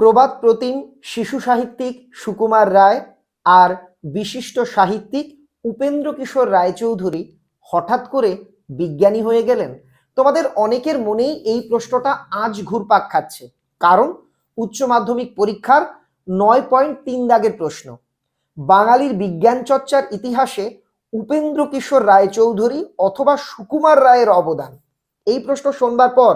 প্রবাদ প্রতিম শিশু সাহিত্যিক সুকুমার রায় আর বিশিষ্ট সাহিত্যিক উপেন্দ্র কিশোর রায়চৌধুরী হঠাৎ করে বিজ্ঞানী হয়ে গেলেন। তোমাদের অনেকের মনেই এই প্রশ্নটা আজ ঘুরপাক খাচ্ছে। কারণ উচ্চ মাধ্যমিক পরীক্ষার নয় পয়েন্ট তিন দাগের প্রশ্ন। বাঙালির বিজ্ঞান চর্চার ইতিহাসে উপেন্দ্র কিশোর রায়চৌধুরী অথবা সুকুমার রায়ের অবদান। এই প্রশ্ন শোনবার পর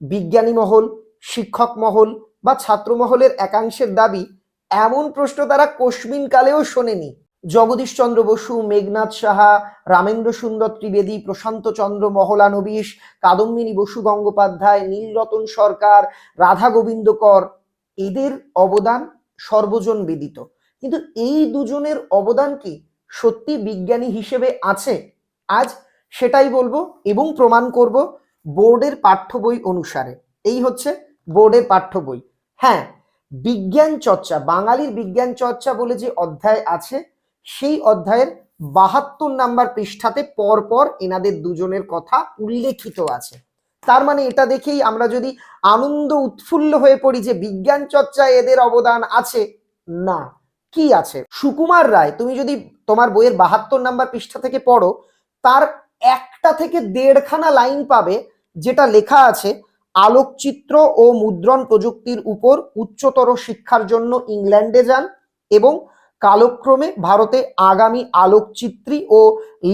বিজ্ঞানী মহল, শিক্ষক মহল বা ছাত্রমহলের একাংশের দাবি, এমন প্রশ্ন তারা কোশ্মিন কালেও শোনেনি। জগদীশ চন্দ্র বসু, মেঘনাথ সাহা, রামেন্দ্র সুন্দর ত্রিবেদী, প্রশান্ত চন্দ্র মহলানবিশ কাদম্বিনী বসু গঙ্গোপাধ্যায়, নীলরতন সরকার, রাধা গোবিন্দ কর, এদের অবদান সর্বজন বিদিত। কিন্তু এই দুজনের অবদান কি সত্যি বিজ্ঞানী হিসেবে আছে? আজ সেটাই বলব এবং প্রমাণ করব বোর্ডের পাঠ্য বই অনুসারে। এই হচ্ছে বোর্ডের পাঠ্য বই। হ্যাঁ বিজ্ঞান চর্চা, বাঙালির বিজ্ঞান চর্চা বলে যে অধ্যায় আছে, সেই অধ্যায়ের বাহাত্তর নাম্বার পৃষ্ঠাতে পরপর এনাদের দুজনের কথা উল্লেখিত আছে। তার মানে এটা দেখেই আমরা যদি আনন্দ উৎফুল্ল হয়ে পড়ি যে বিজ্ঞান চর্চায় এদের অবদান আছে, না, কি আছে? সুকুমার রায়, তুমি যদি তোমার বইয়ের বাহাত্তর নাম্বার পৃষ্ঠা থেকে পড়ো, তার একটা থেকে দেড়খানা লাইন পাবে, যেটা লেখা আছে আলোকচিত্র ও মুদ্রণ প্রযুক্তির উপর উচ্চতর শিক্ষার জন্য ইংল্যান্ডে যান এবং কালক্রমে ভারতে আগামী আলোকচিত্রী ও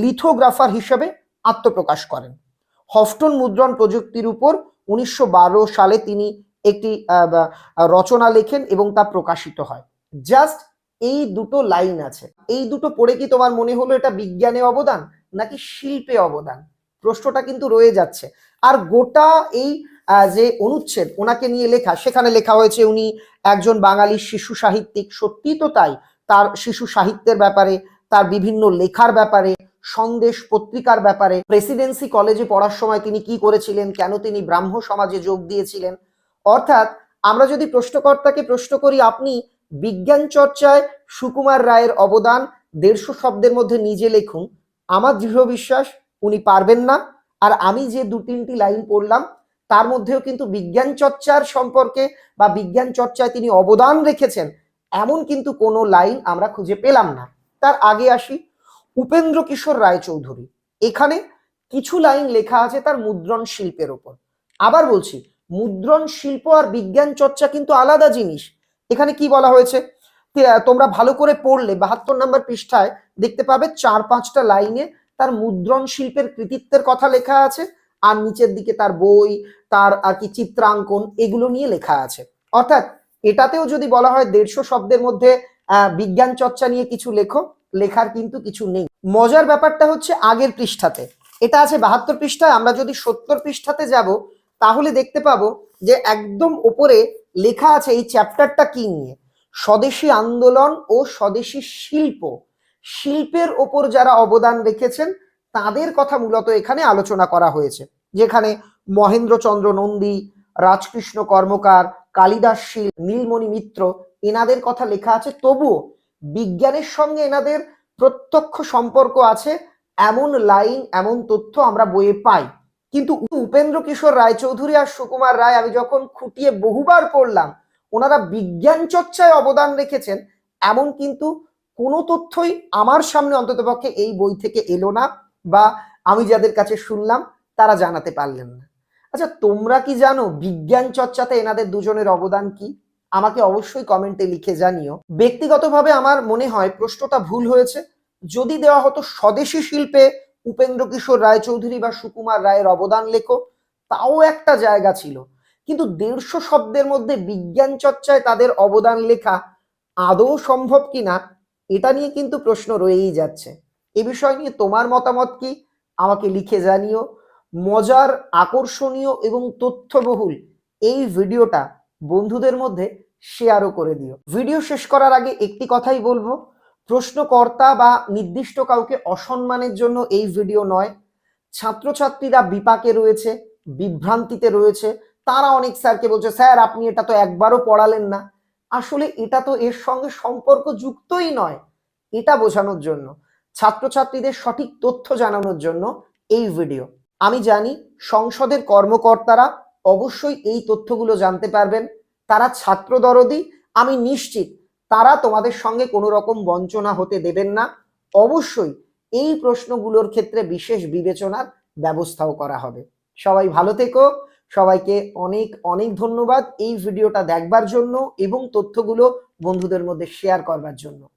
লিথোগ্রাফার হিসেবে আত্মপ্রকাশ করেন। হফটন মুদ্রণ প্রযুক্তির উপর উনিশশো বারো সালে তিনি একটি রচনা লেখেন এবং তা প্রকাশিত হয়। জাস্ট এই দুটো লাইন আছে। এই দুটো পড়ে কি তোমার মনে হলো এটা বিজ্ঞানে অবদান নাকি শিল্পে অবদান? প্রশ্নটা কিন্তু রয়ে যাচ্ছে। আর গোটা এই যে অনুচ্ছেদ। ওনাকে নিয়ে লেখা, সেখানে লেখা হয়েছে উনি একজন বাঙালি শিশু সাহিত্যিক। সত্যি তো তাই। তার শিশু সাহিত্যের ব্যাপারে, তার বিভিন্ন লেখার ব্যাপারে, সন্দেশ পত্রিকার ব্যাপারে, প্রেসিডেন্সি কলেজে পড়ার সময় তিনি কি করেছিলেন, কেন তিনি ব্রাহ্ম সমাজে যোগ দিয়েছিলেন? অর্থাৎ আমরা যদি প্রশ্নকর্তাকে প্রশ্ন করি, আপনি বিজ্ঞান চর্চায় সুকুমার রায়ের অবদান দেড়শো শব্দের মধ্যে নিজে লিখুন। আমার দৃঢ় বিশ্বাস, উনি পারবেন না। আর আমি যে দু তিনটি লাইন পড়লাম তার মধ্যেও কিন্তু বিজ্ঞান চর্চার সম্পর্কে বা বিজ্ঞান চর্চায় তিনি অবদান রেখেছেন, এমন কিন্তু কোনো লাইন আমরা খুঁজে পেলাম না। তার আগে আসি উপেন্দ্র কিশোর রায়চৌধুরী। এখানে কিছু লাইন লেখা আছে তার মুদ্রণ শিল্পের ওপর। আবার বলছি, মুদ্রণ শিল্প আর বিজ্ঞান চর্চা কিন্তু আলাদা জিনিস। এখানে কি বলা হয়েছে? তোমরা ভালো করে পড়লে, বাহাত্তর নম্বর পৃষ্ঠায় দেখতে পাবে চার পাঁচটা লাইনে তার মুদ্রণ শিল্পের কৃতিত্বের কথা লেখা আছে। আর নিচের দিকে তার বই, তার আর কি চিত্রাঙ্কন এগুলো নিয়ে লেখা আছে। অর্থাৎ এটাতেও যদি বলা হয় দেড়শো শব্দের মধ্যে বিজ্ঞান চর্চা নিয়ে কিছু লেখো, লেখার কিন্তু কিছু নেই। মজার ব্যাপারটা হচ্ছে আগের পৃষ্ঠাতে। এটা আছে বাহাত্তর পৃষ্ঠায়, আমরা যদি সত্তর পৃষ্ঠাতে যাব, তাহলে দেখতে পাবো যে একদম ওপরে লেখা আছে এই চ্যাপ্টারটা কি নিয়ে। স্বদেশী আন্দোলন ও স্বদেশী শিল্প। শিল্পের ওপর যারা অবদান রেখেছেন তাদের কথা মূলত এখানে আলোচনা করা হয়েছে। যেখানে মহেন্দ্রচন্দ্র নন্দী, রাজকৃষ্ণ কর্মকার, কালিদাস শীল, নীলমণি মিত্র এনাদের কথা লেখা আছে। তবুও বিজ্ঞানের সঙ্গে এনাদের প্রত্যক্ষ সম্পর্ক আছে। এমন লাইন, এমন তথ্য আমরা বইয়ে পাই। কিন্তু উপেন্দ্র কিশোর রায়চৌধুরী আর সুকুমার রায় আমি যখন খুঁটিয়ে বহুবার পড়লাম, ওনারা বিজ্ঞান চর্চায় অবদান রেখেছেন। এমন কিন্তু কোনো তথ্যই আমার সামনে অন্ততপক্ষে এই বই থেকে এলো না। বা আমি যাদের কাছে শুনলাম, তারা জানাতে পারলেন না। আচ্ছা তোমরা কি জানো বিজ্ঞান চর্চাতে এনাদের দুজনের অবদান কি? আমাকে অবশ্যই কমেন্টে লিখে জানিও। ব্যক্তিগতভাবে আমার মনে হয় প্রশ্নটা ভুল হয়েছে। যদি দেওয়া হতো স্বদেশী শিল্পে উপেন্দ্র কিশোর রায়চৌধুরী বা সুকুমার রায়ের অবদান লেখো, তাও একটা জায়গা ছিল। কিন্তু দেড়শো শব্দের মধ্যে বিজ্ঞান চর্চায় তাদের অবদান লেখা আদৌ সম্ভব কিনা, এটা নিয়ে কিন্তু প্রশ্ন রয়েই যাচ্ছে। এ বিষয় নিয়ে তোমার মতামত কি? আমাকে লিখে জানিও। মজার, আকর্ষণীয় এবং তথ্যবহুল এই ভিডিওটা বন্ধুদের মধ্যে শেয়ারও করে দিও। ভিডিও শেষ করার আগে একটি কথাই বলব। প্রশ্নকর্তা বা নির্দিষ্ট কাউকে অসম্মানের জন্য এই ভিডিও নয়। ছাত্রছাত্রীরা বিপাকে রয়েছে, বিভ্রান্তিতে রয়েছে। তারা অনেক স্যারকে বলছে, স্যার, আপনি এটা তো একবারও পড়ালেন না। আসলে এটা তো এর সঙ্গে সম্পর্ক যুক্তই নয়, এটা বোঝানোর জন্য। ছাত্রছাত্রীদের সঠিক তথ্য জানানোর জন্য এই ভিডিও। আমি জানি সংসদের কর্মকর্তারা অবশ্যই এই তথ্যগুলো জানতে পারবেন। তারা ছাত্র দরদি। আমি নিশ্চিত তারা তোমাদের সঙ্গে কোনো রকম বঞ্চনা হতে দেবেন না। অবশ্যই এই প্রশ্নগুলোর ক্ষেত্রে বিশেষ বিবেচনার ব্যবস্থাও করা হবে। সবাই ভালো থেকো। সবাইকে অনেক অনেক ধন্যবাদ এই ভিডিওটা দেখবার জন্য এবং তথ্যগুলো বন্ধুদের মধ্যে শেয়ার করবার জন্য।